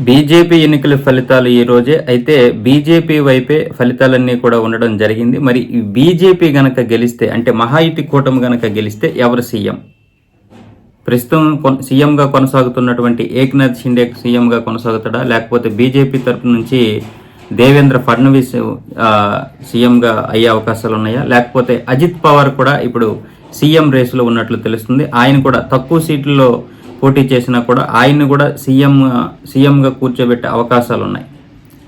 BJP ఎన్నికల ఫలితాలు ఈ రోజే. అయితే బీజేపీ వైపే ఫలితాలన్నీ కూడా ఉండడం జరిగింది. మరి ఈ బీజేపీ గనక గెలిస్తే అంటే మహాయుతి కూటమి గనక గెలిస్తే ఎవరు సీఎం? ప్రస్తుతం కొన- సీఎంగా కొనసాగుతున్నటువంటి ఏక్నాథ్ షిండే సీఎంగా కొనసాగుతాడా? లేకపోతే బీజేపీ తరపు నుంచి దేవేంద్ర ఫడ్నవీస్ సీఎంగా అయ్యే అవకాశాలు ఉన్నాయా? లేకపోతే అజిత్ పవార్ కూడా ఇప్పుడు సీఎం రేసులో ఉన్నట్లు తెలుస్తుంది. ఆయన కూడా తక్కువ సీట్లలో పోటీ చేసినా కూడా ఆయన్ని కూడా సీఎం సీఎంగా కూర్చోబెట్టే అవకాశాలు ఉన్నాయి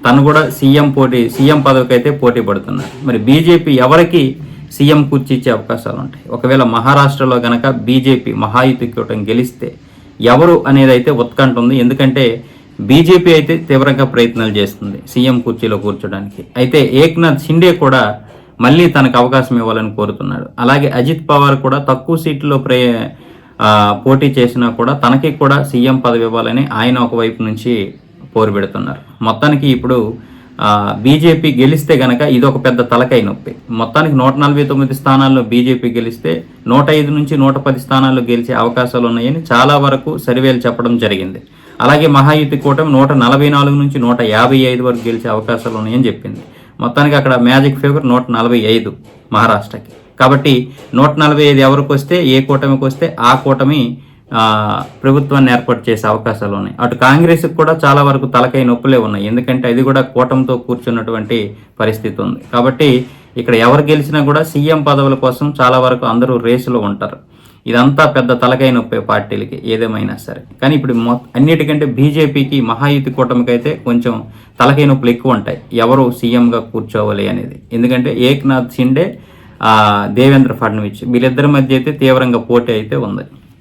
తను కూడా సీఎం పోటీ సీఎం పదవికి అయితే పోటీ పడుతున్నారు మరి బీజేపీ ఎవరికి సీఎం కుర్చీ ఇచ్చే అవకాశాలు ఉంటాయి ఒకవేళ మహారాష్ట్రలో గనక బీజేపీ మహాయుతి కూటమి గెలిస్తే ఎవరు అనేది అయితే ఉత్కంఠ ఉంది ఎందుకంటే బీజేపీ అయితే తీవ్రంగా ప్రయత్నాలు చేస్తుంది సీఎం కుర్చీలో కూర్చోడానికి. అయితే ఏక్నాథ్ షిండే కూడా మళ్ళీ తనకు అవకాశం ఇవ్వాలని కోరుతున్నాడు. అలాగే అజిత్ పవార్ కూడా తక్కువ సీట్లో ప్రే పోటీ చేసినా కూడా తనకి కూడా సీఎం పదవి ఇవ్వాలని ఆయన ఒకవైపు నుంచి పోరు పెడుతున్నారు. మొత్తానికి ఇప్పుడు బీజేపీ గెలిస్తే గనక ఇది ఒక పెద్ద తలకై నొప్పి. మొత్తానికి నూట నలభై తొమ్మిది స్థానాల్లో బీజేపీ గెలిస్తే నూట ఐదు నుంచి నూట పది స్థానాల్లో గెలిచే అవకాశాలు ఉన్నాయని చాలా వరకు సర్వేలు చెప్పడం జరిగింది. అలాగే మహాయుతి కూటమి నూట నలభై నాలుగు నుంచి నూట యాభై ఐదు వరకు గెలిచే అవకాశాలు ఉన్నాయని చెప్పింది. మొత్తానికి అక్కడ మ్యాజిక్ ఫిగర్ నూట నలభై ఐదు మహారాష్ట్రకి. కాబట్టి నూట నలభై ఐదు ఎవరికి వస్తే ఏ కూటమికి వస్తే ఆ కూటమి ప్రభుత్వాన్ని ఏర్పాటు చేసే అవకాశాలు ఉన్నాయి. అటు కాంగ్రెస్కి కూడా చాలా వరకు తలకై నొప్పులే ఉన్నాయి. ఎందుకంటే అది కూడా కూటమితో కూర్చున్నటువంటి పరిస్థితి ఉంది. కాబట్టి ఇక్కడ ఎవరు గెలిచినా కూడా సీఎం పదవుల కోసం చాలా వరకు అందరూ రేసులో ఉంటారు. ఇదంతా పెద్ద తలకై నొప్పే పార్టీలకి ఏదేమైనా సరే. కానీ ఇప్పుడు మొ- అన్నిటికంటే బీజేపీకి మహాయుతి కూటమికి అయితే కొంచెం తలకై నొప్పులు ఎక్కువ ఉంటాయి. ఎవరు సీఎంగా కూర్చోవాలి అనేది. ఎందుకంటే ఏక్నాథ్ షిండే దేవేంద్ర ఫడ్నవీస్ వీళ్ళిద్దరి మధ్య అయితే తీవ్రంగా పోటీ అయితే ఉంది.